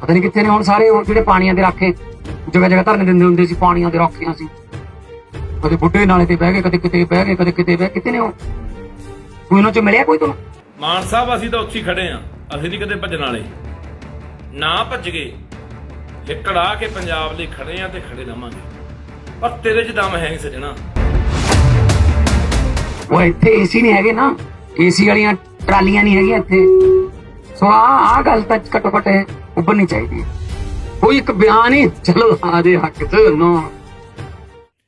ਪਤਾ ਨਹੀਂ ਕਿੱਥੇ ਨੇ ਹੁਣ ਸਾਰੇ ਉਹ ਜਿਹੜੇ ਪਾਣੀਆਂ ਦੇ ਰਾਖੇ ਜਗ੍ਹਾ ਜਗ੍ਹਾ ਧਰਨੇ ਦਿੰਦੇ ਹੁੰਦੇ ਸੀ ਪਾਣੀਆਂ ਦੇ ਰਾਖੀਆਂ ਸੀ। ਕਦੇ ਬੁੱਢੇ ਨਾਲੇ ਤੇ ਬਹਿ ਗਏ ਕਦੇ ਕਿਤੇ ਬਹਿ ਗਏ ਕਦੇ ਕਿਤੇ ਬਹਿ ਕਿਤੇ ਨੇ ਉਹ? ਕੋਈ ਉਹਨਾਂ ਚ ਮਿਲਿਆ ਕੋਈ ਤੁਹਾਨੂੰ ਮਾਨ ਸਾਹਿਬ ਅਸੀਂ ਤਾਂ ਉੱਥੇ ਖੜੇ ਆ ਅਸੀਂ ਨਹੀਂ ਕਦੇ ਭੱਜਣ ਵਾਲੇ। ਨਾ ਭੱਜ ਗਏ। ਲਿਕੜਾ ਕੇ ਪੰਜਾਬ ਲਈ ਖੜੇ ਆ ਤੇ ਖੜੇ ਰਵਾਂਗੇ। ਪਰ ਤੇਰੇ 'ਚ ਦਮ ਹੈ ਨਹੀਂ ਸਜਣਾ। ਉਹ ਇੱਥੇ ਏਸੀ ਨਹੀਂ ਹੈਗੇ ਨਾ। ਏਸੀ ਵਾਲੀਆਂ ਟਰਾਲੀਆਂ ਨਹੀਂ ਹੈਗੀਆਂ ਇੱਥੇ। ਸੋ ਆ ਆ ਗੱਲ ਤਾਂ ਘੱਟੋ ਘੱਟ ਉੱਭਰਨੀ ਚਾਹੀਦੀ ਹੈ। ਕੋਈ ਇੱਕ ਬਿਆਨ ਹੀ ਚਲੋ ਆਦੇ ਹੱਕ ਚ, ਨੋ।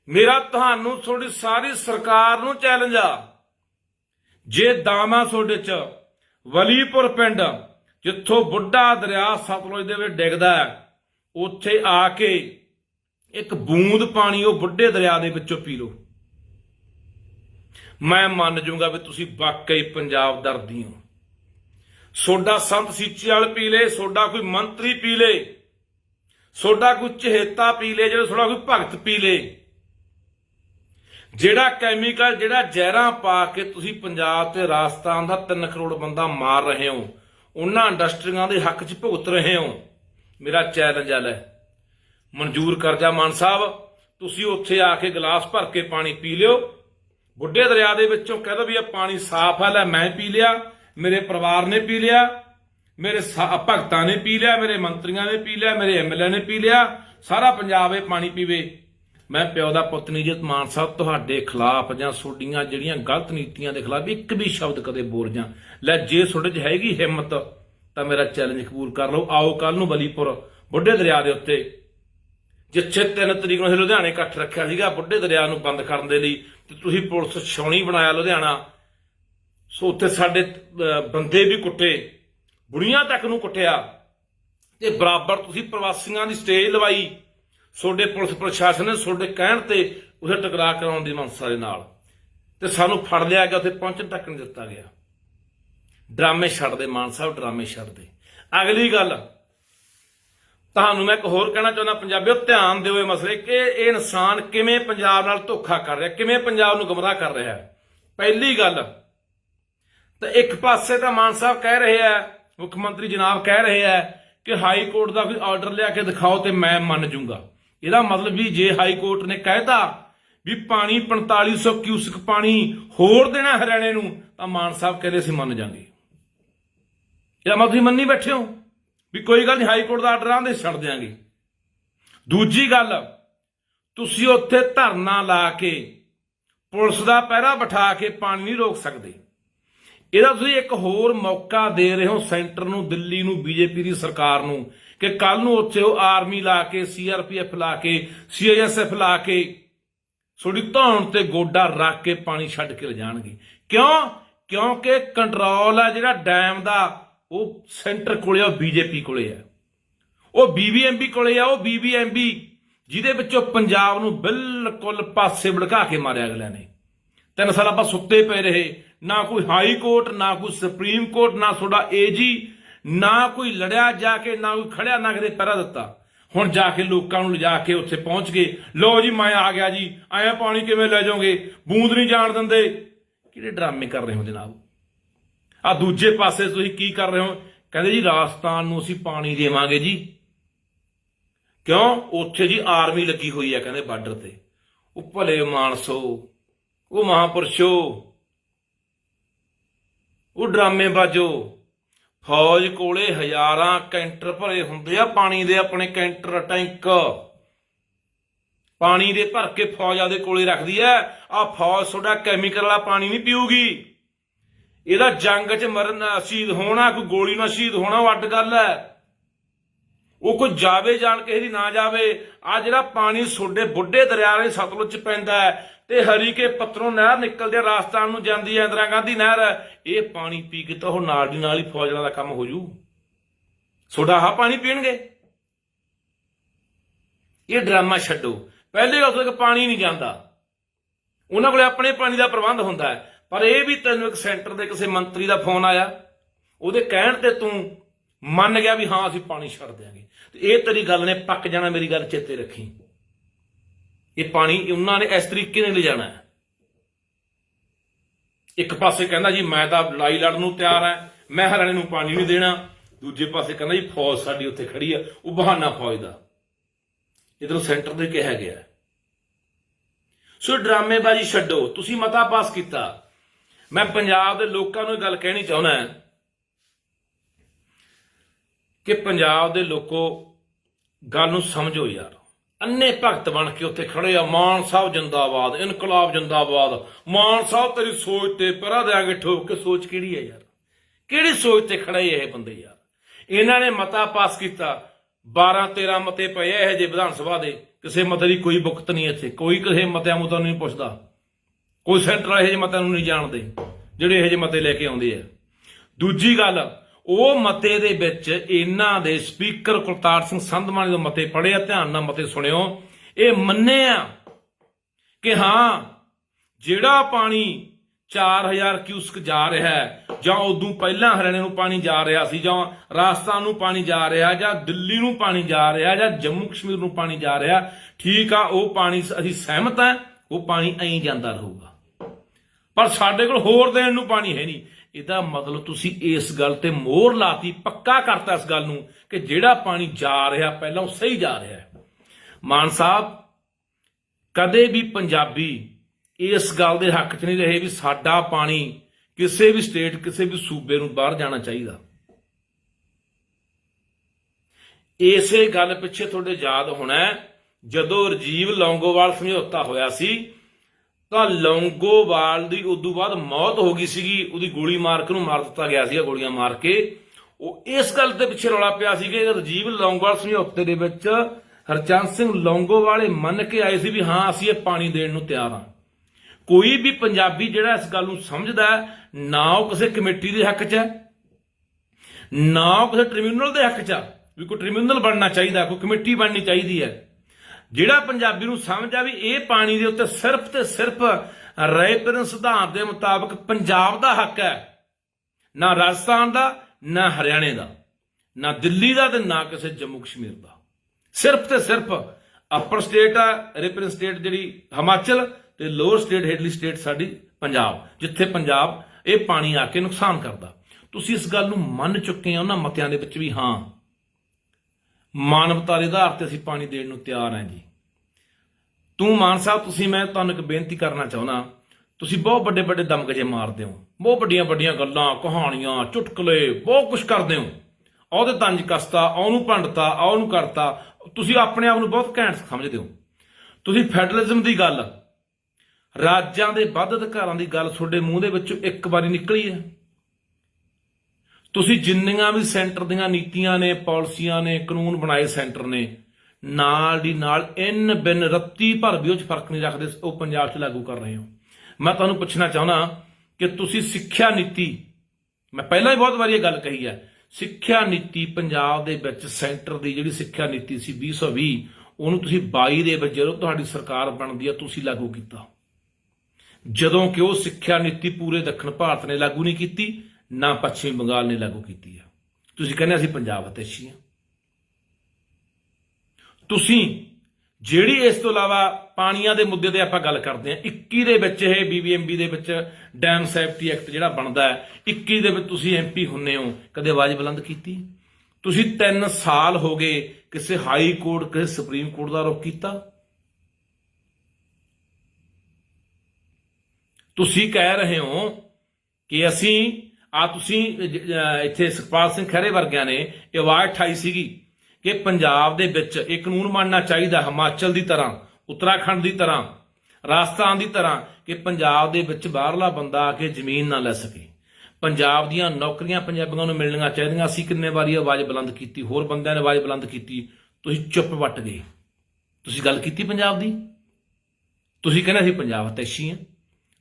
ਮੇਰਾ ਤੁਹਾਨੂੰ ਤੁਹਾਡੀ ਸਾਰੀ ਸਰਕਾਰ ਨੂੰ ਚੈਲੰਜ ਆ। ਜੇ ਦਾਮਾ ਤੁਹਾਡੇ ਚ, ਵਲੀਪੁਰ ਪਿੰਡ, ਜਿੱਥੋਂ ਬੁੱਢਾ ਦਰਿਆ ਸਤਲੁਜ ਦੇ ਵਿੱਚ ਡਿੱਗਦਾ ਹੈ, ਉੱਥੇ ਆ ਕੇ ਇੱਕ ਬੂੰਦ ਪਾਣੀ ਉਹ ਬੁੱਢੇ ਦਰਿਆ ਦੇ ਵਿੱਚੋਂ ਪੀ ਲਓ। ਮੈਂ ਮੰਨ ਜਾਊਂਗਾ ਵੀ ਤੁਸੀਂ ਵਾਕਈ ਪੰਜਾਬ ਦਰਦੀ ਹੋ। ਸੋਡਾ ਸੰਤ ਸੀਚੇ ਵਾਲ ਪੀ ਲੇ, ਸੋਡਾ ਕੋਈ ਮੰਤਰੀ ਪੀ ਲੇ, ਸੋਡਾ ਕੋਈ ਚਹੇਤਾ ਪੀ ਲੇ, ਜਿਹੜਾ ਥੋੜਾ ਕੋਈ ਭਗਤ ਪੀ ਲੇ। ਜਿਹੜਾ ਕੈਮੀਕਲ ਜਿਹੜਾ ਜ਼ਹਿਰਾਂ ਪਾ ਕੇ ਤੁਸੀਂ ਪੰਜਾਬ ਤੇ ਰਾਜਸਥਾਨ ਦਾ 3 ਕਰੋੜ ਬੰਦਾ ਮਾਰ ਰਹੇ ਹੋ, ਉਹਨਾਂ ਇੰਡਸਟਰੀਆਂ ਦੇ ਹੱਕ 'ਚ ਭੁਗਤ ਰਹੇ ਹੋ, ਮੇਰਾ ਚੈਲੰਜ ਆ ਲੈ ਮਨਜ਼ੂਰ ਕਰਜ਼ਾ ਮਾਨ ਸਾਹਿਬ, ਤੁਸੀਂ ਉੱਥੇ ਆ ਕੇ ਗਲਾਸ ਭਰ ਕੇ ਪਾਣੀ ਪੀ ਲਿਓ। ਬੁੱਢੇ ਦਰਿਆ ਦੇ ਵਿੱਚੋਂ ਕਹਿ ਦੋ ਵੀ ਇਹ ਪਾਣੀ ਸਾਫ਼ ਹੈ, ਲੈ ਮੈਂ ਪੀ ਲਿਆ। ਮੇਰੇ ਪਰਿਵਾਰ ਨੇ ਪੀ ਲਿਆ, ਮੇਰੇ ਸਾ- ਭਗਤਾਂ ਨੇ ਪੀ ਲਿਆ, ਮੇਰੇ ਮੰਤਰੀਆਂ ਨੇ ਪੀ ਲਿਆ, ਮੇਰੇ ਐਮਐਲਏ ਨੇ ਪੀ ਲਿਆ, ਸਾਰਾ ਪੰਜਾਬ ਇਹ ਪਾਣੀ ਪੀਵੇ। ਮੈਂ ਪਿਓ ਦਾ ਪੁੱਤ ਨਹੀਂ ਜਿਤ ਮਾਨ ਸਾਹਿਬ ਤੁਹਾਡੇ ਖਿਲਾਫ ਜਾਂ ਤੁਹਾਡੀਆਂ ਜਿਹੜੀਆਂ ਗਲਤ ਨੀਤੀਆਂ ਦੇ ਖਿਲਾਫ ਇੱਕ ਵੀ ਸ਼ਬਦ ਕਦੇ ਬੋਲ ਜਾਂ, ਲੈ ਜੇ ਤੁਹਾਡੇ 'ਚ ਹੈਗੀ ਹਿੰਮਤ, ਤਾਂ ਮੇਰਾ ਚੈਲੰਜ ਕਬੂਲ ਕਰ ਲਓ। ਆਓ ਕੱਲ ਨੂੰ ਬਲੀਪੁਰ, ਬੁੱਢੇ ਦਰਿਆ ਦੇ ਉੱਤੇ। ਜਿੱਥੇ 3 ਤਰੀਕ ਨੂੰ ਅਸੀਂ ਲੁਧਿਆਣੇ ਇਕੱਠ ਰੱਖਿਆ ਸੀਗਾ, ਬੁੱਢੇ ਦਰਿਆ ਨੂੰ ਬੰਦ ਕਰਨ ਦੇ ਲਈ, ਤੇ ਤੁਸੀਂ ਪੁਲਿਸ ਛਾਉਣੀ ਬਣਾਇਆ ਲੁਧਿਆਣਾ। ਸੋ ਉੱਥੇ ਸਾਡੇ ਬੰਦੇ ਵੀ ਕੁੱਟੇ, ਬੁੜੀਆਂ ਤੱਕ ਨੂੰ ਕੁੱਟਿਆ। ਤੇ ਬਰਾਬਰ ਤੁਸੀਂ ਪ੍ਰਵਾਸੀਆਂ ਦੀ ਸਟੇਜ ਲਵਾਈ। ਤੁਹਾਡੇ ਪੁਲਿਸ ਪ੍ਰਸ਼ਾਸਨ ਨੇ ਤੁਹਾਡੇ ਕਹਿਣ ਤੇ ਉਸੇ ਟਕਰਾਅ ਕਰਾਉਣ ਦੀ ਮਨਸਾ ਦੇ ਨਾਲ। ਤੇ ਸਾਨੂੰ ਫੜ ਲਿਆ ਗਿਆ, ਉੱਥੇ ਪਹੁੰਚਣ ਤੱਕ ਨਹੀਂ ਦਿੱਤਾ ਗਿਆ। ਡਰਾਮੇ ਛੱਡਦੇ, ਮਾਨ ਸਾਹਿਬ ਡਰਾਮੇ ਛੱਡਦੇ। ਅਗਲੀ ਗੱਲ, ਤੁਹਾਨੂੰ ਮੈਂ ਇੱਕ ਹੋਰ ਕਹਿਣਾ ਚਾਹੁੰਦਾ, ਪੰਜਾਬੀਓ, ਧਿਆਨ ਦਿਓ ਇਹ ਮਸਲੇ ਕਿ ਇਹ ਇਨਸਾਨ ਕਿਵੇਂ ਪੰਜਾਬ ਨਾਲ ਧੋਖਾ ਕਰ ਰਿਹਾ, ਕਿਵੇਂ ਪੰਜਾਬ ਨੂੰ ਗਮਰਾਹ ਕਰ ਰਿਹਾ। ਪਹਿਲੀ ਗੱਲ ਤਾਂ ਇੱਕ ਪਾਸੇ ਤਾਂ ਮਾਨ ਸਾਹਿਬ ਕਹਿ ਰਹੇ ਆ, ਮੁੱਖ ਮੰਤਰੀ ਜਨਾਬ ਕਹਿ ਰਹੇ ਆ ਕਿ ਹਾਈ ਕੋਰਟ ਦਾ ਕੋਈ ਆਰਡਰ ਲਿਆ ਕੇ ਦਿਖਾਓ ਤੇ ਮੈਂ ਮੰਨ ਜੂੰਗਾ। ਇਹਦਾ ਮਤਲਬ ਵੀ ਜੇ ਹਾਈ ਕੋਰਟ ਨੇ ਕਹਿਤਾ ਵੀ ਪਾਣੀ 4500 ਕਿਊਸਕ ਪਾਣੀ ਹੋਰ ਦੇਣਾ ਹਰਿਆਣੇ ਨੂੰ, ਤਾਂ ਮਾਨ ਸਾਹਿਬ ਕਹਿੰਦੇ ਅਸੀਂ ਮੰਨ ਜਾਾਂਗੇ। ਇਹਦਾ ਮਤਲਬ ਤੁਸੀਂ ਮੰਨੀ ਬੈਠੇ ਹੋ ਵੀ ਕੋਈ ਗੱਲ ਨਹੀਂ ਹਾਈ ਕੋਰਟ ਦਾ ਆਰਡਰ ਆਂਦੇ ਛੱਡ ਦਿਆਂਗੇ। ਦੂਜੀ ਗੱਲ, ਤੁਸੀਂ ਉੱਥੇ ਧਰਨਾ ਲਾ ਕੇ ਪੁਲਿਸ ਦਾ ਪਹਿਰਾ ਬਿਠਾ ਕੇ ਪਾਣੀ ਨਹੀਂ ਰੋਕ ਸਕਦੇ। ਇਹਦਾ ਤੁਸੀਂ ਇੱਕ ਹੋਰ ਮੌਕਾ ਦੇ ਰਹੇ ਹੋ ਸੈਂਟਰ ਨੂੰ, ਦਿੱਲੀ ਨੂੰ, ਬੀਜੇਪੀ ਦੀ ਸਰਕਾਰ ਨੂੰ, ਕਿ ਕੱਲ ਨੂੰ ਉੱਥੇ ਉਹ ਆਰਮੀ ਲਾ ਕੇ, ਸੀਆਰਪੀਐਫ ਲਾ ਕੇ, ਸੀਆਈਐਸਐਫ ਲਾ ਕੇ ਤੁਹਾਡੀ ਧੌਣ ਤੇ ਗੋਡਾ ਰੱਖ ਕੇ ਪਾਣੀ ਛੱਡ ਕੇ ਲਿਜਾਣਗੇ। ਕਿਉਂ? ਕਿਉਂਕਿ ਕੰਟਰੋਲ ਆ ਜਿਹੜਾ ਡੈਮ ਦਾ, ਉਹ ਸੈਂਟਰ ਕੋਲੇ ਆ ਬੀਜੇਪੀ ਕੋਲੇ ਆ। ਉਹ ਬੀਬੀਐਮਬੀ ਕੋਲੇ ਆ, ਉਹ ਬੀਬੀਐਮਬੀ, ਜਿਹਦੇ ਵਿੱਚੋਂ ਪੰਜਾਬ ਨੂੰ ਬਿਲਕੁਲ ਪਾਸੇ ਭੜਕਾ ਕੇ ਮਾਰਿਆ ਅਗਲਿਆਂ ਨੇ। ਤਿੰਨ ਸਾਲ ਆਪਾਂ ਸੁੱਤੇ ਪਏ ਰਹੇ ਨਾ ਕੋਈ ਹਾਈ ਕੋਰਟ, ਨਾ ਕੋਈ ਸੁਪਰੀਮ ਕੋਰਟ, ਨਾ ਤੁਹਾਡਾ ਏਜੀ, ਨਾ ਕੋਈ ਲੜਿਆ ਜਾ ਕੇ, ਨਾ ਕੋਈ ਖੜਿਆ ਨਾ ਕਿਤੇ ਪਹਿਰਾ ਦਿੱਤਾ ਹੁਣ ਜਾ ਕੇ ਲੋਕਾਂ ਨੂੰ ਲਿਜਾ ਕੇ ਉੱਥੇ ਪਹੁੰਚ ਗਏ। ਲੋ ਜੀ, ਮੈਂ ਆ ਗਿਆ ਜੀ। ਆਇਆ ਪਾਣੀ ਕਿਵੇਂ ਲੈ ਜਾਓਗੇ? ਬੂੰਦ ਨਹੀਂ ਜਾਣ ਦਿੰਦੇ। ਕਿਹੜੇ ਡਰਾਮੇ ਕਰ ਰਹੇ ਹੋ ਜਨਾਬ? ਆ ਦੂਜੇ ਪਾਸੇ ਤੁਸੀਂ ਕੀ ਕਰ ਰਹੇ ਹੋ? ਕਹਿੰਦੇ ਜੀ, ਰਾਜਸਥਾਨ ਨੂੰ ਅਸੀਂ ਪਾਣੀ ਦੇਵਾਂਗੇ ਜੀ। ਕਿਉਂ? ਉੱਥੇ ਜੀ ਆਰਮੀ ਲੱਗੀ ਹੋਈ ਹੈ, ਕਹਿੰਦੇ ਬਾਰਡਰ ਤੇ। ਉਹ ਭਲੇ ਮਾਨਸੋ, ਉਹ ਮਹਾਪੁਰਸ਼ੋ। ਉਹ ਡਰਾਮੇ ਬਾਜੋ। ਫੌਜ ਕੋਲੇ ਹਜ਼ਾਰਾਂ ਕੈਂਟਰ ਭਰੇ ਹੁੰਦੇ ਆ, ਪਾਣੀ ਦੇ ਆਪਣੇ ਕੈਂਟਰ ਟੈਂਕ। ਪਾਣੀ ਦੇ ਭਰ ਕੇ ਫੌਜ ਆਦੇ ਕੋਲੇ ਰੱਖਦੀ ਐ। ਆ ਫੌਜ ਤੁਹਾਡਾ ਕੈਮੀਕਲ ਵਾਲਾ ਪਾਣੀ ਨਹੀਂ ਪੀਊਗੀ। ਇਹਦਾ ਜੰਗ 'ਚ ਮਰਨ ਸ਼ਹੀਦ ਹੋਣਾ, ਕੋਈ ਗੋਲੀ ਨਾਲ ਸ਼ਹੀਦ ਹੋਣਾ ਉਹ ਅੱਡ ਗੱਲ ਐ। ਉਹ ਕੋਈ ਜਾਵੇ ਜਾਣ ਕੇ ਦੀ ਨਾ ਜਾਵੇ। ਆ ਜਿਹੜਾ ਪਾਣੀ ਤੁਹਾਡੇ ਬੁੱਢੇ ਦਰਿਆ ਦੇ ਸਤਲੁਜ ਚ ਪੈਂਦਾ ਹੈ ਤੇ ਹਰੀਕੇ ਪੱਤਰੋਂ ਨਹਿਰ ਨਿਕਲਦੇ ਹੈ ਰਾਜਸਥਾਨ ਨੂੰ ਜਾਂਦੀ ਹੈ ਇੰਦਰਾ ਗਾਂਧੀ ਨਹਿਰ। ਇਹ ਪਾਣੀ ਪੀ ਕੇ ਤਾਂ ਉਹ ਨਾਲ ਦੀ ਨਾਲ ਹੀ ਫੌਜਾਂ ਦਾ ਕੰਮ ਹੋ ਜੂ। ਤੁਹਾਡਾ ਆਹ ਪਾਣੀ ਪੀਣਗੇ? ਇਹ ਡਰਾਮਾ ਛੱਡੋ। ਪਹਿਲੇ ਗੱਲ ਕਿ ਪਾਣੀ ਨਹੀਂ ਜਾਂਦਾ। ਉਹਨਾਂ ਕੋਲੇ ਆਪਣੇ ਪਾਣੀ ਦਾ ਪ੍ਰਬੰਧ ਹੁੰਦਾ ਹੈ। ਪਰ ਇਹ ਵੀ ਤੈਨੂੰ ਇੱਕ ਸੈਂਟਰ ਦੇ ਕਿਸੇ ਮੰਤਰੀ ਦਾ ਫੋਨ ਆਇਆ। ਉਹਦੇ ਕਹਿਣ ਤੇ ਤੂੰ ਮੰਨ ਗਿਆ ਵੀ ਹਾਂ, ਅਸੀਂ ਪਾਣੀ ਛੱਡ ਦਿਆਂਗੇ। ਤੇ ਇਹ ਤੇਰੀ ਗੱਲ ਨੇ ਪੱਕ ਜਾਣਾ, ਮੇਰੀ ਗੱਲ ਚੇਤੇ ਰੱਖੀ। ਇਹ ਪਾਣੀ ਉਹਨਾਂ ਨੇ ਇਸ ਤਰੀਕੇ ਨਾਲ ਲਿਜਾਣਾ ਹੈ। ਇੱਕ ਪਾਸੇ ਕਹਿੰਦਾ ਜੀ, ਮੈਂ ਤਾਂ ਲੜਾਈ ਲੜਨ ਨੂੰ ਤਿਆਰ ਹਾਂ, ਮੈਂ ਹਰਿਆਣੇ ਨੂੰ ਪਾਣੀ ਨਹੀਂ ਦੇਣਾ। ਦੂਜੇ ਪਾਸੇ ਕਹਿੰਦਾ ਜੀ, ਫੌਜ ਸਾਡੀ ਉੱਥੇ ਖੜੀ ਆ, ਉਹ ਬਹਾਨਾ ਫੌਜ ਦਾ। ਇਧਰੋਂ ਸੈਂਟਰ ਦੇ ਕਿਹਾ ਗਿਆ ਸੋ ਡਰਾਮੇਬਾਜ਼ੀ ਛੱਡੋ, ਤੁਸੀਂ ਮਤਾ ਪਾਸ ਕੀਤਾ। ਮੈਂ ਪੰਜਾਬ ਦੇ ਲੋਕਾਂ ਨੂੰ ਇਹ ਗੱਲ ਕਹਿਣੀ ਚਾਹੁੰਦਾ ਕਿ ਪੰਜਾਬ ਦੇ ਲੋਕੋ ਗੱਲ ਨੂੰ ਸਮਝੋ ਯਾਰ। ਅੰਨੇ ਭਗਤ ਬਣ ਕੇ ਉੱਥੇ ਖੜੇ ਆ, ਮਾਨ ਸਾਹਿਬ ਜਿੰਦਾਬਾਦ, ਇਨਕਲਾਬ ਜਿੰਦਾਬਾਦ। ਮਾਨ ਸਾਹਿਬ ਤੇਰੀ ਸੋਚ ਤੇ ਪਰਾ ਦੇਾਂਗੇ ਠੋਕ ਕੇ ਸੋਚ ਕਿਹੜੀ ਹੈ ਯਾਰ? ਕਿਹੜੀ ਸੋਚ ਤੇ ਖੜੇ ਇਹ ਬੰਦੇ ਯਾਰ? ਇਹਨਾਂ ਨੇ ਮਤਾ ਪਾਸ ਕੀਤਾ 12 13 ਮਤੇ ਪਏ ਇਹ ਜੇ ਵਿਧਾਨ ਸਭਾ ਦੇ। ਕਿਸੇ ਮਤੇ ਦੀ ਕੋਈ ਬੁਕਤ ਨਹੀਂ ਇੱਥੇ, ਕੋਈ ਕਿਸੇ ਮਤਿਆਂ ਮੁੱਦਾ ਨਹੀਂ ਪੁੱਛਦਾ। ਕੋਈ ਸੈਂਟਰ ਇਹੋ ਜਿਹੇ ਮਤਾਂ ਨੂੰ ਨਹੀਂ ਜਾਣਦੇ, ਜਿਹੜੇ ਇਹੋ ਜਿਹੇ ਮਤੇ ਲੈ ਕੇ ਆਉਂਦੇ ਆ। ਦੂਜੀ ਗੱਲ ਉਹ ਮਤੇ ਦੇ ਵਿੱਚ ਇਹਨਾਂ ਦੇ ਸਪੀਕਰ ਕੁਲਤਾਰ ਸਿੰਘ ਸੰਧਮਾਨੀ ਦੇ ਮਤੇ ਪੜ੍ਹੇ ਆ, ਧਿਆਨ ਨਾਲ ਮਤੇ ਸੁਣਿਓ। ਇਹ ਮੰਨਿਆ ਕਿ ਹਾਂ, ਜਿਹੜਾ ਪਾਣੀ 4000 ਕਿਊਸਕ ਜਾ ਰਿਹਾ ਹੈ, ਜਾਂ ਉਦੋਂ ਪਹਿਲਾਂ ਹਰਿਆਣੇ ਨੂੰ ਪਾਣੀ ਜਾ ਰਿਹਾ ਸੀ, ਜਾਂ ਰਾਜਸਥਾਨ ਨੂੰ ਪਾਣੀ ਜਾ ਰਿਹਾ, ਜਾਂ ਦਿੱਲੀ ਨੂੰ ਪਾਣੀ ਜਾ ਰਿਹਾ, ਜਾਂ ਜੰਮੂ ਕਸ਼ਮੀਰ ਨੂੰ ਪਾਣੀ ਜਾ ਰਿਹਾ, ਠੀਕ ਆ, ਉਹ ਪਾਣੀ ਅਸੀਂ ਸਹਿਮਤ ਆ, ਉਹ ਪਾਣੀ ਐਂ ਜਾਂਦਾ ਰਹੂਗਾ। ਪਰ ਸਾਡੇ ਕੋਲ ਹੋਰ ਦੇਣ ਨੂੰ ਪਾਣੀ ਹੈ ਨਹੀਂ। ਇਹਦਾ ਮਤਲਬ ਤੁਸੀਂ ਇਸ ਗੱਲ ਤੇ ਮੋਹਰ ਲਾਤੀ, ਪੱਕਾ ਕਰਤਾ ਇਸ ਗੱਲ ਨੂੰ ਕਿ ਜਿਹੜਾ ਪਾਣੀ ਜਾ ਰਿਹਾ ਪਹਿਲਾਂ ਉਹ ਸਹੀ ਜਾ ਰਿਹਾ ਮਾਨ ਸਾਹਿਬ, ਕਦੇ ਵੀ ਪੰਜਾਬੀ ਇਸ ਗੱਲ ਦੇ ਹੱਕ 'ਚ ਨਹੀਂ ਰਹੇ ਵੀ ਸਾਡਾ ਪਾਣੀ ਕਿਸੇ ਵੀ ਸਟੇਟ, ਕਿਸੇ ਵੀ ਸੂਬੇ ਨੂੰ ਬਾਹਰ ਜਾਣਾ ਚਾਹੀਦਾ। ਇਸੇ ਗੱਲ ਪਿੱਛੇ ਤੁਹਾਡੇ ਯਾਦ ਹੋਣਾ ਜਦੋਂ ਰਜੀਵ ਲੌਂਗੋਵਾਲ ਸਮਝੌਤਾ ਹੋਇਆ ਸੀ ਤਾਂ ਲੌਂਗੋਵਾਲ ਦੀ ਉਦੋਂ ਬਾਅਦ ਮੌਤ ਹੋ ਗਈ ਸੀਗੀ। ਉਹਦੀ ਗੋਲੀ ਮਾਰ ਕੇ ਉਹਨੂੰ ਮਾਰ ਦਿੱਤਾ ਗਿਆ ਸੀਗਾ, ਗੋਲੀਆਂ ਮਾਰ ਕੇ। ਉਹ ਇਸ ਗੱਲ ਦੇ ਪਿੱਛੇ ਰੌਲਾ ਪਿਆ ਸੀ ਕਿ ਰਜੀਵ ਲੌਂਗੋਵਾਲ ਸਮਝੌਤੇ ਦੇ ਵਿੱਚ ਹਰਚੰਦ ਸਿੰਘ ਲੌਂਗੋਵਾਲ ਇਹ ਮੰਨ ਕੇ ਆਏ ਸੀ ਵੀ ਹਾਂ, ਅਸੀਂ ਇਹ ਪਾਣੀ ਦੇਣ ਨੂੰ ਤਿਆਰ ਹਾਂ। ਕੋਈ ਵੀ ਪੰਜਾਬੀ ਜਿਹੜਾ ਇਸ ਗੱਲ ਨੂੰ ਸਮਝਦਾ ਨਾ ਉਹ ਕਿਸੇ ਕਮੇਟੀ ਦੇ ਹੱਕ 'ਚ ਹੈ, ਨਾ ਉਹ ਕਿਸੇ ਟ੍ਰਿਬਿਊਨਲ ਦੇ ਹੱਕ 'ਚ ਆ ਵੀ ਕੋਈ ਟ੍ਰਿਬਿਊਨਲ ਬਣਨਾ ਚਾਹੀਦਾ, ਕੋਈ ਕਮੇਟੀ ਬਣਨੀ ਚਾਹੀਦੀ ਹੈ। ਜਿਹੜਾ ਪੰਜਾਬੀ ਨੂੰ ਸਮਝ ਆ ਵੀ ਇਹ ਪਾਣੀ ਦੇ ਉੱਤੇ ਸਿਰਫ ਤੇ ਸਿਰਫ ਰੈਪਰਨ ਸਿਧਾਂਤ ਦੇ ਮੁਤਾਬਕ ਪੰਜਾਬ ਦਾ ਹੱਕ ਹੈ। ਨਾ ਰਾਜਸਥਾਨ ਦਾ, ਨਾ ਹਰਿਆਣੇ ਦਾ, ਨਾ ਦਿੱਲੀ ਦਾ ਤੇ ਨਾ ਕਿਸੇ ਜੰਮੂ ਕਸ਼ਮੀਰ ਦਾ। ਸਿਰਫ ਤੇ ਸਿਰਫ ਅਪਰ ਸਟੇਟ ਆ ਰੈਪਰਨ ਸਟੇਟ ਜਿਹੜੀ ਹਿਮਾਚਲ ਤੇ ਲੋਅਰ ਸਟੇਟ ਹੇਡਲੀ ਸਟੇਟ ਸਾਡੀ ਪੰਜਾਬ, ਜਿੱਥੇ ਪੰਜਾਬ ਇਹ ਪਾਣੀ ਆ ਕੇ ਨੁਕਸਾਨ ਕਰਦਾ। ਤੁਸੀਂ ਇਸ ਗੱਲ ਨੂੰ ਮੰਨ ਚੁੱਕੇ ਹੋ ਉਹਨਾਂ ਮਤਿਆਂ ਦੇ ਵਿੱਚ ਵੀ, ਹਾਂ। ਮਾਨਵਤਾ ਦੇ ਆਧਾਰ ਤੇ ਅਸੀਂ ਪਾਣੀ ਦੇਣ ਨੂੰ ਤਿਆਰ ਹਾਂ ਜੀ। ਤੂੰ ਮਾਨ ਸਾਹਿਬ, ਤੁਸੀਂ ਮੈਂ ਤੁਹਾਨੂੰ ਇੱਕ ਬੇਨਤੀ ਕਰਨਾ ਚਾਹੁੰਦਾ। ਤੁਸੀਂ ਬਹੁਤ ਵੱਡੇ ਵੱਡੇ ਦਮਗਜੇ ਮਾਰਦੇ ਹੋ। ਬਹੁਤ ਵੱਡੀਆਂ ਵੱਡੀਆਂ ਗੱਲਾਂ, ਕਹਾਣੀਆਂ, ਚੁਟਕਲੇ, ਬਹੁਤ ਕੁਝ ਕਰਦੇ ਹੋ। ਉਹਦੇ ਤੰਜ ਕਸਤਾ, ਉਹਨੂੰ ਭੰਡਤਾ, ਉਹਨੂੰ ਕਰਤਾ। ਤੁਸੀਂ ਆਪਣੇ ਆਪ ਨੂੰ ਬਹੁਤ ਘੈਂਟ ਸਮਝਦੇ ਹੋ। ਤੁਸੀਂ ਫੈਡਰਲਿਜ਼ਮ ਦੀ ਗੱਲ, ਰਾਜਾਂ ਦੇ ਵੱਧ ਅਧਿਕਾਰਾਂ ਦੀ ਗੱਲ ਤੁਹਾਡੇ ਮੂੰਹ ਦੇ ਵਿੱਚੋਂ ਇੱਕ ਵਾਰੀ ਨਿਕਲੀ ਹੈ। ਤੁਸੀਂ ਜਿੰਨੀਆਂ ਵੀ ਸੈਂਟਰ ਦੀਆਂ ਨੀਤੀਆਂ ਨੇ, ਪਾਲਿਸੀਆਂ ਨੇ, ਕਾਨੂੰਨ ਬਣਾਏ ਸੈਂਟਰ ਨੇ, ਨਾਲ ਦੀ ਨਾਲ ਇਨ ਬਿਨ ਰੱਤੀ ਭਰ ਵੀ ਉਹ 'ਚ ਫ਼ਰਕ ਨਹੀਂ ਰੱਖਦੇ, ਉਹ ਪੰਜਾਬ 'ਚ ਲਾਗੂ ਕਰ ਰਹੇ ਹੋ। ਮੈਂ ਤੁਹਾਨੂੰ ਪੁੱਛਣਾ ਚਾਹੁੰਦਾ ਕਿ ਤੁਸੀਂ ਸਿੱਖਿਆ ਨੀਤੀ, ਮੈਂ ਪਹਿਲਾਂ ਹੀ ਬਹੁਤ ਵਾਰੀ ਇਹ ਗੱਲ ਕਹੀ ਹੈ, ਸਿੱਖਿਆ ਨੀਤੀ ਪੰਜਾਬ ਦੇ ਵਿੱਚ ਸੈਂਟਰ ਦੀ ਜਿਹੜੀ ਸਿੱਖਿਆ ਨੀਤੀ ਸੀ 2020 ਉਹਨੂੰ ਤੁਸੀਂ 22 ਦੇ ਵਿੱਚ ਜਦੋਂ ਤੁਹਾਡੀ ਸਰਕਾਰ ਬਣਦੀ ਹੈ, ਤੁਸੀਂ ਲਾਗੂ ਕੀਤਾ। ਜਦੋਂ ਕਿ ਉਹ ਸਿੱਖਿਆ ਨੀਤੀ ਪੂਰੇ ਦੱਖਣ ਭਾਰਤ ਨੇ ਲਾਗੂ ਨਹੀਂ ਕੀਤੀ ਨਾ ਪੱਛਮੀ ਬੰਗਾਲ ਨੇ ਲਾਗੂ ਕੀਤੀ ਹੈ ਤੁਸੀਂ ਕਹਿੰਦੇ ਅਸੀਂ ਪੰਜਾਬ ਹਤੇਸ਼ੀ ਹਾਂ ਤੁਸੀਂ ਜਿਹੜੀ ਇਸ ਤੋਂ ਇਲਾਵਾ ਪਾਣੀਆਂ ਦੇ ਮੁੱਦੇ ਤੇ ਆਪਾਂ ਗੱਲ ਕਰਦੇ ਹਾਂ 21 ਦੇ ਵਿੱਚ ਇਹ ਬੀਬੀਐਮਬੀ ਦੇ ਵਿੱਚ ਡੈਮ ਸੇਫਟੀ ਐਕਟ ਜਿਹੜਾ ਬਣਦਾ ਹੈ 21 ਦੇ ਵਿੱਚ ਤੁਸੀਂ ਐਮਪੀ ਹੁੰਨੇ ਹੋ, ਕਦੇ ਆਵਾਜ਼ ਬੁਲੰਦ ਕੀਤੀ? ਤੁਸੀਂ 3 ਸਾਲ ਹੋ ਗਏ ਕਿਸੇ ਹਾਈ ਕੋਰਟ, ਕਿਸੇ ਸੁਪਰੀਮ ਕੋਰਟ ਦਾ ਰੁਖ ਕੀਤਾ? ਤੁਸੀਂ ਕਹਿ ਰਹੇ ਹੋ ਕਿ ਅਸੀਂ ਆ ਤੁਸੀਂ ਇੱਥੇ ਸੁਖਪਾਲ ਸਿੰਘ ਖਹਿਰੇ ਵਰਗਿਆਂ ਨੇ ਇਹ ਆਵਾਜ਼ ਉਠਾਈ ਸੀਗੀ ਕਿ ਪੰਜਾਬ ਦੇ ਵਿੱਚ ਇਹ ਕਾਨੂੰਨ ਬਣਨਾ ਚਾਹੀਦਾ ਹਿਮਾਚਲ ਦੀ ਤਰ੍ਹਾਂ, ਉੱਤਰਾਖੰਡ ਦੀ ਤਰ੍ਹਾਂ, ਰਾਜਸਥਾਨ ਦੀ ਤਰ੍ਹਾਂ ਕਿ ਪੰਜਾਬ ਦੇ ਵਿੱਚ ਬਾਹਰਲਾ ਬੰਦਾ ਆ ਕੇ ਜ਼ਮੀਨ ਨਾ ਲੈ ਸਕੇ। ਪੰਜਾਬ ਦੀਆਂ ਨੌਕਰੀਆਂ ਪੰਜਾਬੀਆਂ ਨੂੰ ਮਿਲਣੀਆਂ ਚਾਹੀਦੀਆਂ ਅਸੀਂ ਕਿੰਨੇ ਵਾਰੀ ਆਵਾਜ਼ ਬੁਲੰਦ ਕੀਤੀ, ਹੋਰ ਬੰਦਿਆਂ ਨੇ ਆਵਾਜ਼ ਬੁਲੰਦ ਕੀਤੀ, ਤੁਸੀਂ ਚੁੱਪ ਵੱਟ ਗਏ। ਤੁਸੀਂ ਗੱਲ ਕੀਤੀ ਪੰਜਾਬ ਦੀ? ਤੁਸੀਂ ਕਹਿੰਦੇ ਅਸੀਂ ਪੰਜਾਬ ਹਤੈਸ਼ੀ ਹਾਂ।